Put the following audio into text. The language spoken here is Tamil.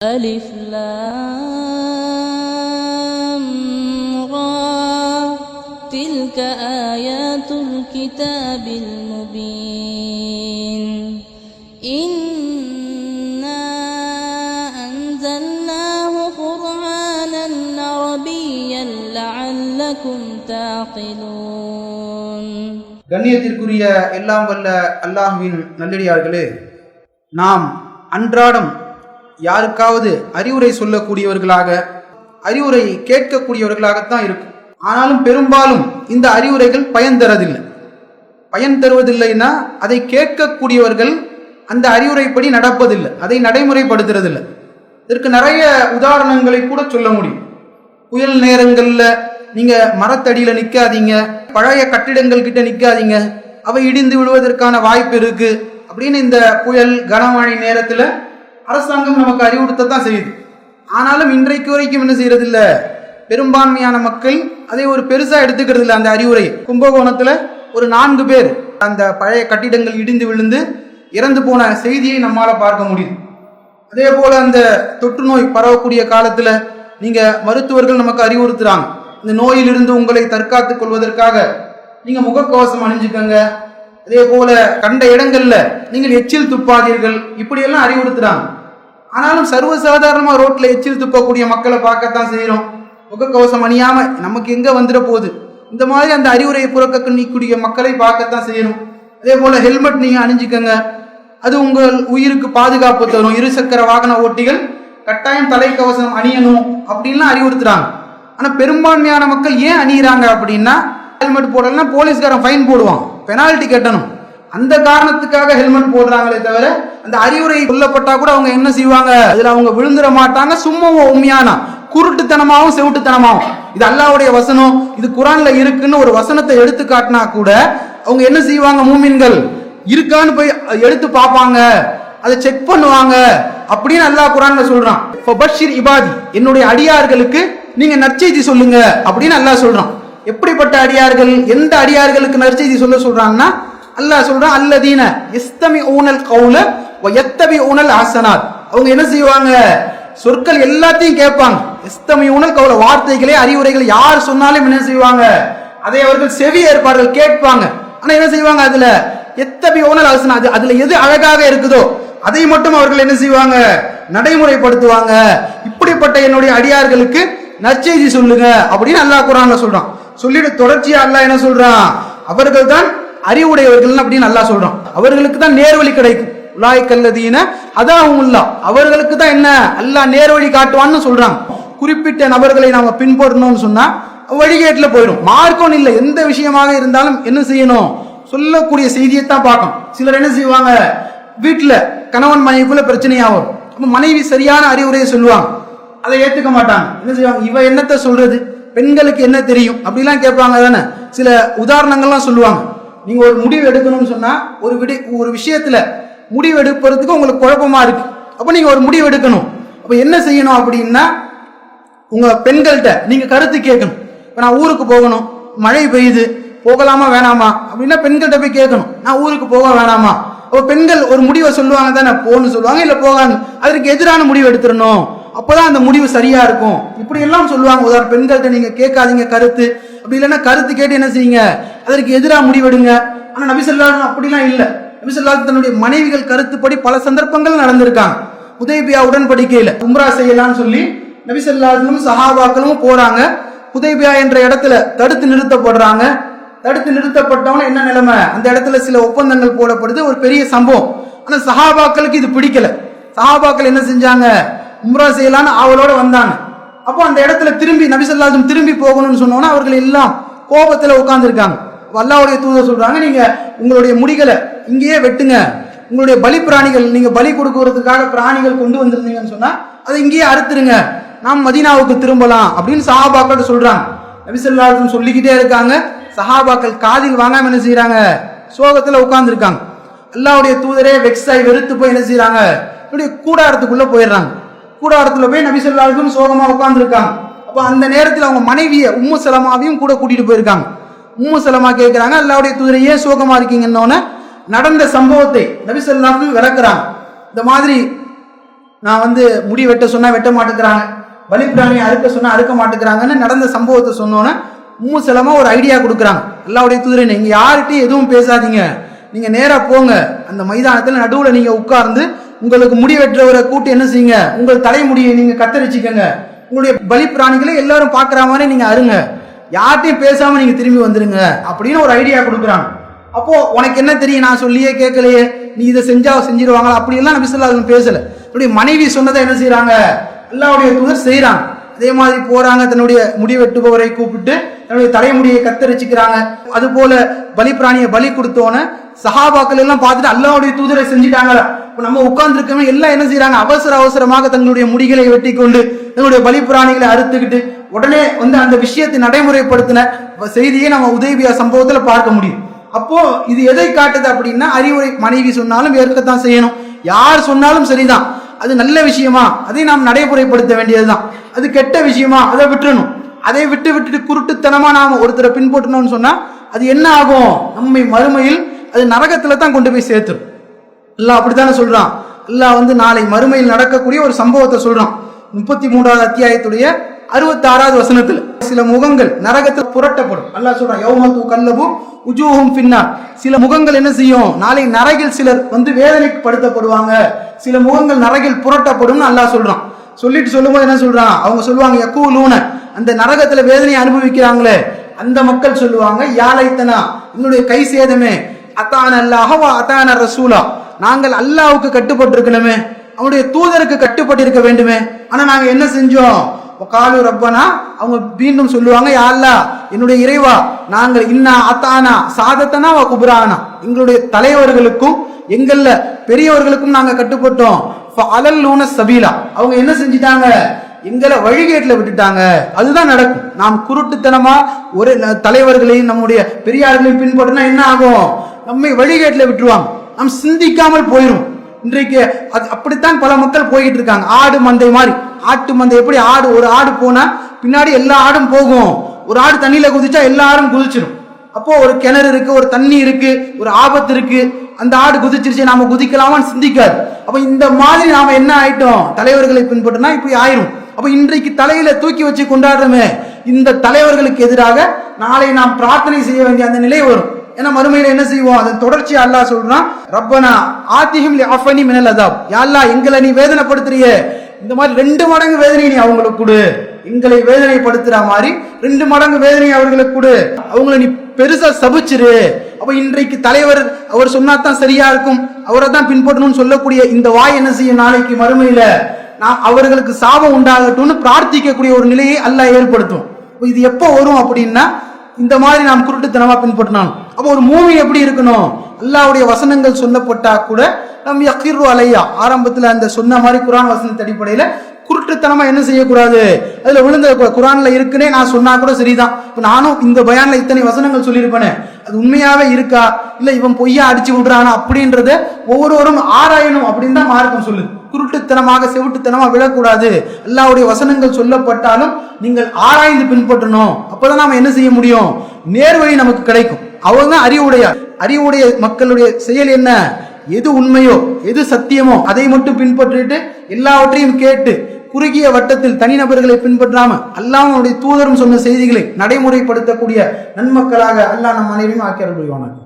ألف لام را تلك آيات الكتاب المبين إنا أنزلناه قرآنا عربيا لعلكم تعقلون கண்ணியத்திற்குரிய எல்லாம் வல்ல அல்லாஹ்வின் நல்லடியார்களே நாம் அன்றாடம் யாருக்காவது அறிவுரை சொல்லக்கூடியவர்களாக அறிவுரை கேட்கக்கூடியவர்களாகத்தான் இருக்கும். ஆனாலும் பெரும்பாலும் இந்த அறிவுரைகள் பயன் தரதில்லை. பயன் தருவதில்லைன்னா அதை கேட்கக்கூடியவர்கள் அந்த அறிவுரைப்படி நடப்பதில்லை. அதை நடைமுறைப்படுத்துறதில்லை. இதற்கு நிறைய உதாரணங்களை கூட சொல்ல முடியும். புயல் நேரங்களில் நீங்கள் மரத்தடியில் நிற்காதீங்க பழைய கட்டிடங்கள் கிட்ட நிற்காதீங்க அவை இடிந்து விழுவதற்கான வாய்ப்பு இருக்குது அப்படின்னு இந்த புயல் கனமழை நேரத்தில் அரசாங்கம் நமக்கு அறிவுறுத்தத்தான் செய்யுது. ஆனாலும் இன்றைக்கு வரைக்கும் என்ன செய்யறது இல்ல பெரும்பான்மையான மக்கள் அதை ஒரு பெருசா எடுத்துக்கிறது இல்லை அந்த அறிவுரை. கும்பகோணத்துல ஒரு நான்கு பேர் அந்த பழைய கட்டிடங்கள் இடிந்து விழுந்து இறந்து போன செய்தியை நம்மால பார்க்க முடியுது. அதே போல அந்த தொற்று நோய் பரவக்கூடிய காலத்துல நீங்க மருத்துவர்கள் நமக்கு அறிவுறுத்துறாங்க. இந்த நோயிலிருந்து உங்களை தற்காத்துக் கொள்வதற்காக நீங்க முகக்கவசம் அணிஞ்சுக்கங்க. அதே போல கண்ட இடங்கள்ல நீங்கள் எச்சில் துப்பாதீர்கள். இப்படியெல்லாம் அறிவுறுத்துறாங்க. ஆனாலும் சர்வசாதாரணமா ரோட்ல எச்சில் துப்பக்கூடிய மக்களை பார்க்கத்தான் செய்யறோம் முகக்கவசம் அணியாம நமக்கு எங்க வந்துட போகுது? இந்த மாதிரி அந்த அறிவுரையை புறக்கணிக்கூடிய மக்களை பார்க்கத்தான் செய்யணும். அதே போல ஹெல்மெட் நீங்க அணிஞ்சுக்கங்க. அது உங்கள் உயிருக்கு பாதுகாப்பு தரும். இருசக்கர வாகன ஓட்டிகள் கட்டாயம் தலைக்கவசம் அணியணும் அப்படின்லாம் அறிவுறுத்துறாங்க. ஆனா பெரும்பான்மையான மக்கள் ஏன் அணியிறாங்க அப்படின்னா ஹெல்மெட் போடலன்னா போலீஸ்காரன் ஃபைன் போடுவான். பெனால்டி கட்டணும். அந்த காரணத்துக்காக ஹெல்மெட் போடுறாங்களே தவிர அந்த அறிவுரை சொல்லப்பட்டா கூட அவங்க என்ன செய்வாங்க? அதுல அவங்க விழுந்துட மாட்டாங்க சும்மா உண்மையானா? குருட்டுத்தனமாவும் செவிட்டுத்தனமாவும். இது அல்லாவுடைய வசனம். இது குரான்ல இருக்குன்னு ஒரு வசனத்தை எடுத்து காட்டினா கூட அவங்க என்ன செய்வாங்க மூமின்கள்? இருக்கான்னு போய் எடுத்து பார்ப்பாங்க. அதை செக் பண்ணுவாங்க. அப்படின்னு அல்லாஹ் குரான்ல சொல்றான். பஷீர் இபாதி என்னுடைய அடியார்களுக்கு நீங்க நற்செய்தி சொல்லுங்க. அப்படின்னு அல்லாஹ் சொல்றான். எப்படிப்பட்ட அடியார்கள்? எந்த அடியார்களுக்கு நற்செய்தி சொல்ல சொல்றாங்கன்னா அல்லாஹ் சொல்றான் அல்லதீன இஸ்தமி ஊனல் கவுல எத்தபி ஊனல் ஆசனாத் அவங்க என்ன செய்வாங்க? சொற்கள் எல்லாத்தையும் கேட்பாங்க. இஸ்தமி ஊனல் கவுல வார்த்தைகளே அறிவுரைகள் யார் சொன்னாலும் என்ன செய்வாங்க? அதை அவர்கள் செவி ஏற்பார்கள் கேட்பாங்க. ஆனா என்ன செய்வாங்க அதுல? எத்தபி ஊனல் ஆசனா அது அதுல எது அழகாக இருக்குதோ அதை மட்டும் அவர்கள் என்ன செய்வாங்க? நடைமுறைப்படுத்துவாங்க. இப்படிப்பட்ட என்னுடைய அடியார்களுக்கு நற்செய்தி சொல்லுங்க அப்படின்னு அல்லாஹ் குரான்ல சொல்றான். சொல்லிட்டு தொடர்ச்சியா அல்லாஹ் என்ன சொல்றான்? அவர்கள் தான் அறிவுடையவர்கள் அப்படின்னு நல்லா சொல்றான் அவர்களுக்கு தான் நேர்வழி கிடைக்கும். உலாய்க்கல்லதீன அதான் உல்லா அவர்களுக்கு தான் என்ன? அல்லா நேர்வழி காட்டுவான்னு சொல்றாங்க. குறிப்பிட்ட நபர்களை நாம பின்பற்றணும்னு சொன்னா வழிகேட்டுல போயிடும். மார்க்கம் இல்லை. எந்த விஷயமாக இருந்தாலும் என்ன செய்யணும்? சொல்லக்கூடிய செய்தியை தான் பார்க்கணும். சிலர் என்ன செய்வாங்க? வீட்டில் கணவன் மனைவிக்குள்ள பிரச்சனையாகும். அப்ப மனைவி சரியான அறிவுரையை சொல்லுவாங்க. அதை ஏற்றுக்க மாட்டாங்க. என்ன செய்வாங்க? இவ என்னத்த சொல்றது? பெண்களுக்கு என்ன தெரியும்? அப்படிலாம் கேட்பாங்க தானே. சில உதாரணங்கள்லாம் சொல்லுவாங்க. நீங்க ஒரு முடிவு எடுக்கணும்னு சொன்னா ஒரு விடி ஒரு விஷயத்துல முடிவு எடுப்பதுக்கு உங்களுக்கு குழப்பமா இருக்கு. அப்ப நீங்க ஒரு முடிவு எடுக்கணும். அப்ப என்ன செய்யணும் அப்படின்னா உங்க பெண்கள்கிட்ட நீங்க கருத்து கேட்கணும். இப்ப நான் ஊருக்கு போகணும் மழை பெய்யுது போகலாமா வேணாமா? அப்படின்னா பெண்கள்கிட்ட போய் கேட்கணும். நான் ஊருக்கு போக வேணாமா? அப்ப பெண்கள் ஒரு முடிவை சொல்லுவாங்க தானே போன்னு சொல்லுவாங்க இல்ல போகாங்க அதற்கு எதிரான முடிவு எடுத்துடணும். அப்பதான் அந்த முடிவு சரியா இருக்கும். இப்படி எல்லாம் சொல்லுவாங்க. உதாரணம் பெண்கள்கிட்ட நீங்க கேட்காதீங்க கருத்து. அப்படி இல்லைன்னா கருத்து கேட்டு என்ன செய்யுங்க? அதற்கு எதிராக முடிவெடுங்க. ஆனால் நபிசல்லாஹ் அப்படிலாம் இல்லை. நபிசல்லாஹ் தன்னுடைய மனைவிகள் கருத்துப்படி பல சந்தர்ப்பங்கள் நடந்திருக்காங்க. உதயபியா உடன்படிக்கையில் உம்ரா செய்யலாம்னு சொல்லி நபிசல்லாஹும் சஹாபாக்களும் போறாங்க. உதயபியா என்ற இடத்துல தடுத்து நிறுத்தப்படுறாங்க. தடுத்து நிறுத்தப்பட்டவன என்ன நிலைமை? அந்த இடத்துல சில ஒப்பந்தங்கள் போடப்படுது. ஒரு பெரிய சம்பவம். ஆனால் சஹாபாக்களுக்கு இது பிடிக்கல. சஹாபாக்கள் என்ன செஞ்சாங்க? உம்ரா செய்யலான்னு அவளோட வந்தாங்க. அப்போ அந்த இடத்துல திரும்பி நபிசல்லாசும் திரும்பி போகணும்னு சொன்னோன்னா அவர்கள் எல்லாம் கோபத்துல உட்கார்ந்துருக்காங்க. வல்லாவுடைய தூதர் சொல்றாங்க நீங்க உங்களுடைய முடிகளை இங்கேயே வெட்டுங்க. உங்களுடைய பலி பிராணிகள் நீங்க பலி கொடுக்கறதுக்காக பிராணிகள் கொண்டு வந்திருந்தீங்கன்னு சொன்னா அதை இங்கேயே அறுத்துருங்க. நாம் மதீனாவுக்கு திரும்பலாம். அப்படின்னு சஹாபாக்கள் சொல்றாங்க. நபிசல்லாசும் சொல்லிக்கிட்டே இருக்காங்க. சஹாபாக்கள் காதில் வாங்காம என்ன செய்யறாங்க சோகத்துல உட்கார்ந்துருக்காங்க. அல்லாவுடைய தூதரே வெக்ஸாய் வெறுத்து போய் என்ன செய்யறாங்க இப்படி கூடாரத்துக்குள்ள போயிடுறாங்க. கூடாரத்துல போய் நபி சொல்லாருக்கும் சோகமா உட்கார்ந்துருக்காங்க. அப்ப அந்த நேரத்தில் அவங்க மனைவிய உம்மு சலமாவையும் கூட கூட்டிட்டு போயிருக்காங்க. உம்மு சலமா கேட்கிறாங்க அல்லாவுடைய தூதரை சோகமா இருக்கீங்கன்னு நடந்த சம்பவத்தை நபி சொல்லாக்கு விளக்குறாங்க. இந்த மாதிரி நான் வந்து முடி வெட்ட சொன்னா வெட்ட மாட்டேங்கிறாங்க பலிப்பிராணியை அறுக்க சொன்னா அறுக்க மாட்டேங்கிறாங்கன்னு நடந்த சம்பவத்தை சொன்னோன்னே உம்மு செலமா ஒரு ஐடியா கொடுக்குறாங்க. அல்லாவுடைய தூதரை நீங்க யார்கிட்டையும் எதுவும் பேசாதீங்க. நீங்க நேரா போங்க. அந்த மைதானத்துல நடுவுல நீங்க உட்கார்ந்து உங்களுக்கு முடி வெட்டுறவரை கூட்டி என்ன செய்யுங்க? உங்கள் தலைமுடியை நீங்க கத்தரிச்சுக்கங்க. உங்களுடைய பலி பிராணிகளை எல்லாரும் பாக்குற மாதிரி நீங்க அருங்க. யார்கிட்டயும் பேசாம நீங்க திரும்பி வந்துருங்க அப்படின்னு ஒரு ஐடியா கொடுக்குறாங்க. அப்போ உனக்கு என்ன தெரியும்? நான் சொல்லியே கேட்கலையே. நீ இதை செஞ்சா செஞ்சிருவாங்களா? அப்படி எல்லாம் நபி பேசல. அப்படி மனைவி சொன்னதை என்ன செய்கிறாங்க எல்லாருடைய தூதர் செய்கிறாங்க அதே மாதிரி போறாங்க. தன்னுடைய முடி வெட்டுபவரை கூப்பிட்டு தன்னுடைய தலைமுடியை கத்தரிச்சுக்கிறாங்க. அது போல பலி பிராணியை பலி கொடுத்தோன்னு சஹாபாக்கள் எல்லாம் பார்த்துட்டு அல்லாவுடைய தூதரை செஞ்சுட்டாங்களா? இப்போ நம்ம உட்கார்ந்து இருக்கவங்க எல்லாம் என்ன செய்யறாங்க அவசர அவசரமாக தங்களுடைய முடிகளை வெட்டி கொண்டு தங்களுடைய பலி பிராணிகளை அறுத்துக்கிட்டு உடனே வந்து அந்த விஷயத்தை நடைமுறைப்படுத்தின செய்தியை நம்ம உதவியா சம்பவத்துல பார்க்க முடியும். அப்போ இது எதை காட்டுது அப்படின்னா அறிவுரை மனைவி சொன்னாலும் ஏற்கத்தான் செய்யணும். யார் சொன்னாலும் சரிதான். அது நல்ல விஷயமா? அதை நாம் நடைமுறைப்படுத்த வேண்டியதுதான். அது கெட்ட விஷயமா? அதை விட்டுறணும். அதை விட்டு விட்டுட்டு குருட்டுத்தனமா நாம ஒருத்தரை பின்பற்றணும்னு சொன்னா அது என்ன ஆகும்? நம்மை மறுமையில் அது நரகத்துல தான் கொண்டு போய் சேர்த்துரும். எல்லாம் அப்படித்தானே சொல்றான். அல்லாஹ் வந்து நாளை மறுமையில் நடக்கக்கூடிய ஒரு சம்பவத்தை சொல்றான். முப்பத்தி மூன்றாவது அத்தியாயத்துடைய அறுபத்தி ஆறாவது வசனத்துல. சில முகங்கள் நரகத்தில் புரட்டப்படும். அல்லா சொல்றான் யௌமத்து கல்லபு உஜூஹும் பின்னார் சில முகங்கள் என்ன செய்யும்? நாளை நரகில் சிலர் வந்து வேதனைப்படுத்தப்படுவாங்க. சில முகங்கள் நரகில் புரட்டப்படும்னு அல்லாஹ் சொல்றான். சொல்லிட்டு சொல்லும்போது என்ன சொல்றான்? அவங்க சொல்லுவாங்க யக்கூலூன அந்த நரகத்துல வேதனையை அனுபவிக்கிறாங்களே அந்த மக்கள் சொல்லுவாங்க யாழைத்தனா என்னுடைய கை சேதமே. அத்தான அல்லாஹ் அத்தான ரசூலா. நாங்கள் அல்லாவுக்கு கட்டுப்பட்டு இருக்கணுமே அவனுடைய தூதருக்கு கட்டுப்பட்டு இருக்க வேண்டுமே. ஆனா நாங்க என்ன செஞ்சோம்? காலு ரப்பனா அவங்க மீண்டும் சொல்லுவாங்க யாழ்லா என்னுடைய இறைவா நாங்கள் இன்னா அத்தானா சாதத்தனா வா குபுரானா. எங்களுடைய தலைவர்களுக்கும் எங்கள்ல பெரியவர்களுக்கும் நாங்க கட்டுப்பட்டோம். அலல்லூன சபீலா. அவங்க என்ன செஞ்சிட்டாங்க? எங்களை வழிகேட்டில் விட்டுட்டாங்க. அதுதான் நடக்கும். நாம் குருட்டுத்தனமா ஒரு தலைவர்களையும் நம்முடைய பெரியார்களையும் பின்பற்றினா என்ன ஆகும்? நம்மை வழிகேட்டில் விட்டுருவாங்க. நாம் சிந்திக்காமல் போயிடும் இன்றைக்கு அது அப்படித்தான் பல மக்கள் போய்கிட்டு இருக்காங்க. ஆடு மந்தை மாதிரி. ஆட்டு மந்தை எப்படி ஆடு ஒரு ஆடு போனா பின்னாடி எல்லா ஆடும் போகும். ஒரு ஆடு தண்ணியில குதிச்சா எல்லாரும் குதிச்சிடும் அப்போ ஒரு கிணறு இருக்கு ஒரு தண்ணி இருக்கு ஒரு ஆபத்து இருக்கு. அந்த ஆடு குதிச்சிருச்சு நாம குதிக்கலாமான்னு சிந்திக்காது. அப்ப இந்த மாதிரி நாம என்ன ஆயிட்டோம்? தலைவர்களை பின்பற்றினா இப்படி ஆயிரும். அப்ப இன்றைக்கு தலையில தூக்கி வச்சு கொண்டாடுறோமே இந்த தலைவர்களுக்கு எதிராக நாளை நாம் பிரார்த்தனை செய்ய வேண்டிய அந்த நிலை வரும். ஏன்னா மறுமையில என்ன செய்வோம்? அதன் தொடர்ச்சி அல்லா சொல்றான் ரப்பனா ஆத்திஹிம் அஃபனி மினல் அதாப். யா எங்களை நீ வேதனைப்படுத்துறிய. இந்த மாதிரி ரெண்டு மடங்கு வேதனை நீ அவங்களுக்கு கொடு. எங்களை வேதனைப்படுத்துற மாதிரி ரெண்டு மடங்கு வேதனை அவர்களுக்கு கொடு. அவங்கள நீ பெருசா சபிச்சிரு. அப்ப இன்றைக்கு தலைவர் அவர் சொன்னாதான் சரியா இருக்கும். அவரை தான் பின்பற்றணும்னு சொல்லக்கூடிய இந்த வாய் என்ன செய்யும் நாளைக்கு மறுமையில? நான் அவர்களுக்கு சாபம் உண்டாகட்டும்னு பிரார்த்திக்கக்கூடிய ஒரு நிலையை அல்லாஹ் ஏற்படுத்தும். இது எப்போ வரும் அப்படின்னா இந்த மாதிரி நாம் குருட்டுத்தனமா பின்பற்றினாலும் அப்போ ஒரு மூவி எப்படி இருக்கணும்? அல்லாவுடைய வசனங்கள் சொல்லப்பட்டா கூட நம் யக்கிரு அலையா. ஆரம்பத்துல அந்த சொன்ன மாதிரி குரான் வசனத்து அடிப்படையில குருட்டுத்தனமா என்ன செய்யக்கூடாது? அதுல விழுந்த குரானில் குரான்ல இருக்குன்னே நான் சொன்னா கூட சரிதான். இப்போ நானும் இந்த பயான்ல இத்தனை வசனங்கள் சொல்லியிருப்பேனே. அது உண்மையாவே இருக்கா? இல்ல இவன் பொய்யா அடிச்சு விடுறானா அப்படின்றத ஒவ்வொருவரும் ஆராயணும் அப்படின்னு தான் மார்க்கம் சொல்லுது. குருட்டுத்தனமாக செவிட்டுத்தனமாக விழக்கூடாது. எல்லாவுடைய வசனங்கள் சொல்லப்பட்டாலும் நீங்கள் ஆராய்ந்து பின்பற்றணும். அப்போதான் நாம் என்ன செய்ய முடியும்? நேர்வழி நமக்கு கிடைக்கும். அவங்க தான் அறிவுடைய அறிவுடைய மக்களுடைய செயல் என்ன? எது உண்மையோ எது சத்தியமோ அதை மட்டும் பின்பற்றிட்டு எல்லாவற்றையும் கேட்டு குறுகிய வட்டத்தில் தனிநபர்களை பின்பற்றாம அல்லாமனுடைய தூதரும் சொன்ன செய்திகளை நடைமுறைப்படுத்தக்கூடிய நன்மக்களாக அல்லா நம் அனைவரும் ஆக்கிய புரிவானாங்க